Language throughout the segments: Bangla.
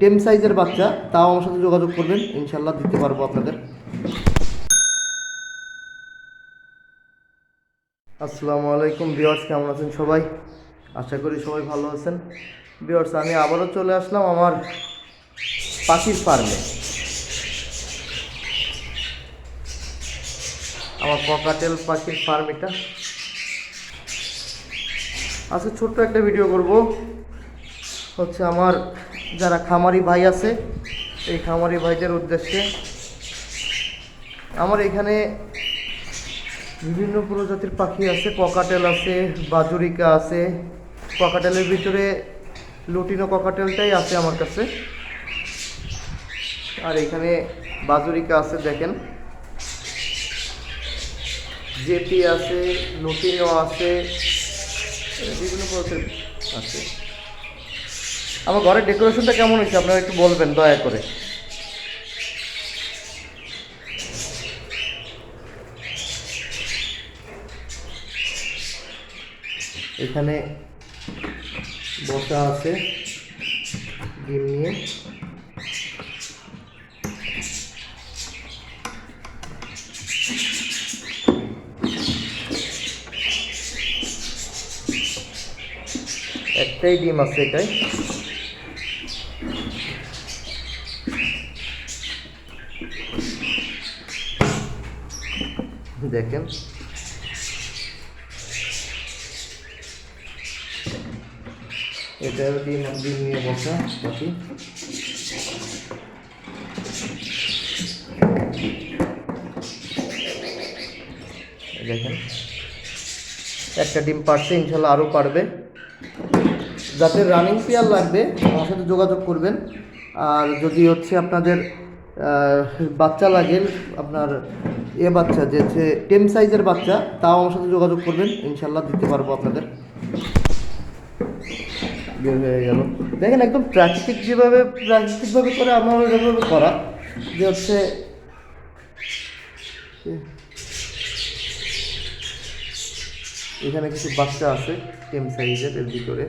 টেন সাইজের বাচ্চা, তাও আমার সাথে যোগাযোগ করবেন, ইনশাল্লাহ দিতে পারব আপনাদের। আসসালামু আলাইকুম ভিওয়ার্স কেমন আছেন সবাই? আশা করি সবাই ভালো আছেন। ভিওয়ার্স আমি আবারও চলে আসলাম আমার পাখির ফার্মে। আমার ককাটেল পাখির ফার্ম এটা। আজকে ছোট্ট একটা ভিডিও করব। হচ্ছে আমার যারা খামারি ভাই আছে, এই খামারি ভাইদের উদ্দেশ্যে আমার এখানে বিভিন্ন প্রজাতির পাখি আছে, ককাটেল আছে, বাজুরিকা আছে, ককাটেলের ভিতরে লুটিনো ককাটেলটাই আছে আমার কাছে। আর এখানে বাজুরিকা আছে, দেখেন। জেপি আছে, লুটিনো আছে, বিভিন্ন প্রজাতির আছে। আমার ঘরের ডেকোরেশনটা কেমন হয়েছে? আপনারা একটু বলবেন, দয়া করে। এখানে বসা আছে, ডিম নিয়ে। একটাই ডিম আছে এটাই। দেখেন। এটা ডিম ডিম নিয়ে বসা, পাখি। দেখেন। একটা ডিম পারছে ইনশাল্লাহ আরও পারবে যাদের রানিং পেয়ার লাগবে, আমার সাথে যোগাযোগ করবেন। আর যদি হচ্ছে আপনাদের বাচ্চা লাগে, আপনার এ বাচ্চা, যে টেন সাইজের বাচ্চা, তাও আমার সাথে যোগাযোগ করবেন, ইনশাল্লাহ দিতে পারব আপনাদের। বের হয়ে গেল। দেখেন একদম প্রাকৃতিক যেভাবে, প্রাকৃতিকভাবে করে আমার যেভাবে করা, যে হচ্ছে এখানে কিছু বাচ্চা আছে, টেম সাইজের এর ভিতরে।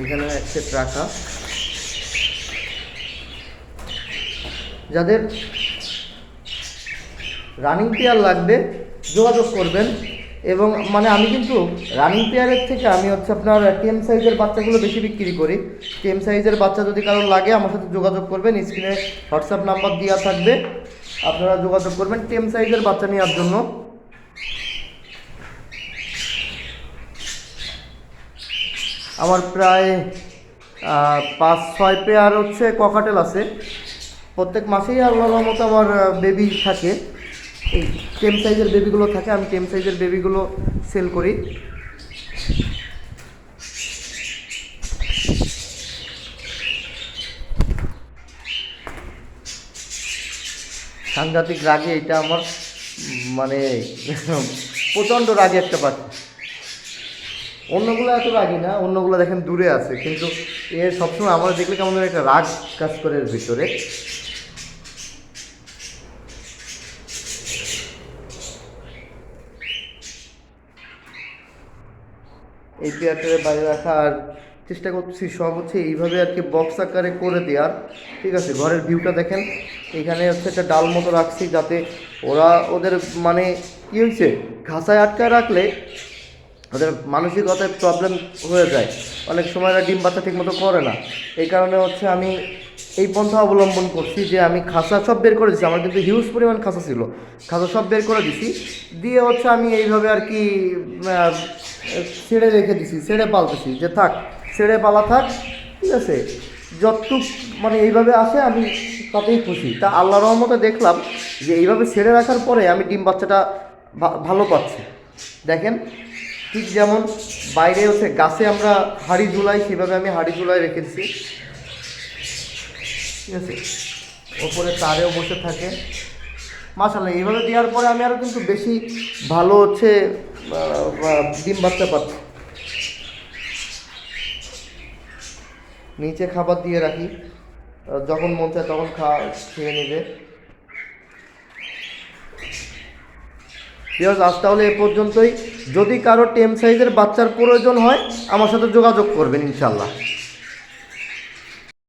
এখানে এক সেট রাখা। যাদের রানিং পেয়ার লাগবে, যোগাযোগ করবেন। এবং মানে আমি কিন্তু রানিং পেয়ারের থেকে আমি হচ্ছে আপনার টেম সাইজের বাচ্চাগুলো বেশি বিক্রি করি। টেম সাইজের বাচ্চা যদি কারোর লাগে, আমার সাথে যোগাযোগ করবেন। স্ক্রিনে হোয়াটসঅ্যাপ নাম্বার দেওয়া থাকবে। আপনারা যোগাযোগ করবেন টেম সাইজের বাচ্চা নেওয়ার জন্য। আমার প্রায় পাঁচ, ছয় পেয়ার হচ্ছে ককাটেল আছে। প্রত্যেক মাসেই আল্লাহর মতো আমার বেবি থাকে। এই টেম সাইজের বেবিগুলো থাকে, আমি টেম সাইজের বেবিগুলো সেল করি। সাংঘাতিক রাগে এটা আমার মানে প্রচণ্ড রাগে একটা পাখি। অন্যগুলো এত রাগি না, অন্যগুলো দেখেন দূরে আছে, কিন্তু এ সবসময় আমরা দেখলে কেমন একটা রাগ কাজ করে এর ভিতরে। এই পেয়ারটারে বাইরে রাখা, আর চেষ্টা করছি, সব হচ্ছে এইভাবে আর কি বক্স আকারে করে দেওয়ার। ঠিক আছে, ঘরের ভিউটা দেখেন, এখানে হচ্ছে একটা ডাল মতো রাখছি যাতে ওরা ওদের মানে কী হয়েছে ঘাসায় আটকায় রাখলে ওদের মানসিকতায় প্রবলেম হয়ে যায়। অনেক সময় এরা ডিম বাচ্চা ঠিকমতো করে না। এই কারণে হচ্ছে আমি এই পন্থা অবলম্বন করছি যে আমি খাসা সব বের করে দিচ্ছি আমার কিন্তু হিউজ পরিমাণ খাসা ছিল। খাসা সব বের করে দিছি। দিয়ে হচ্ছে আমি এইভাবে আর কি ছেড়ে রেখে দিছি, ছেড়ে পালতেছি যে থাক, ছেড়ে পালা থাক, ঠিক আছে। যতটুক মানে এইভাবে আসে আমি তাতেই খুশি। তা আল্লাহ রহমতে দেখলাম যে এইভাবে ছেড়ে রাখার পরে আমি ডিম বাচ্চাটা ভালো পাচ্ছি। দেখেন ঠিক যেমন বাইরে হচ্ছে গাছে আমরা হাড়ি ঝুলাই, সেভাবে আমি হাড়ি ঝুলাই রেখেছি। ঠিক আছে? ওপরে তারেও বসে থাকে। মাসাল্লাহ এইভাবে দেওয়ার পরে আমি আরও কিন্তু বেশি ভালো হচ্ছে ডিম বাচ্চা পাচ্ছি নিচে খাবার দিয়ে রাখি। যখন মন চায় তখন খা খেয়ে নেবে। ভিউয়ার্স আজ তাহলে এ পর্যন্তই। যদি কারও টেম সাইজের বাচ্চার প্রয়োজন হয়, আমার সাথে যোগাযোগ করবেন ইনশাল্লাহ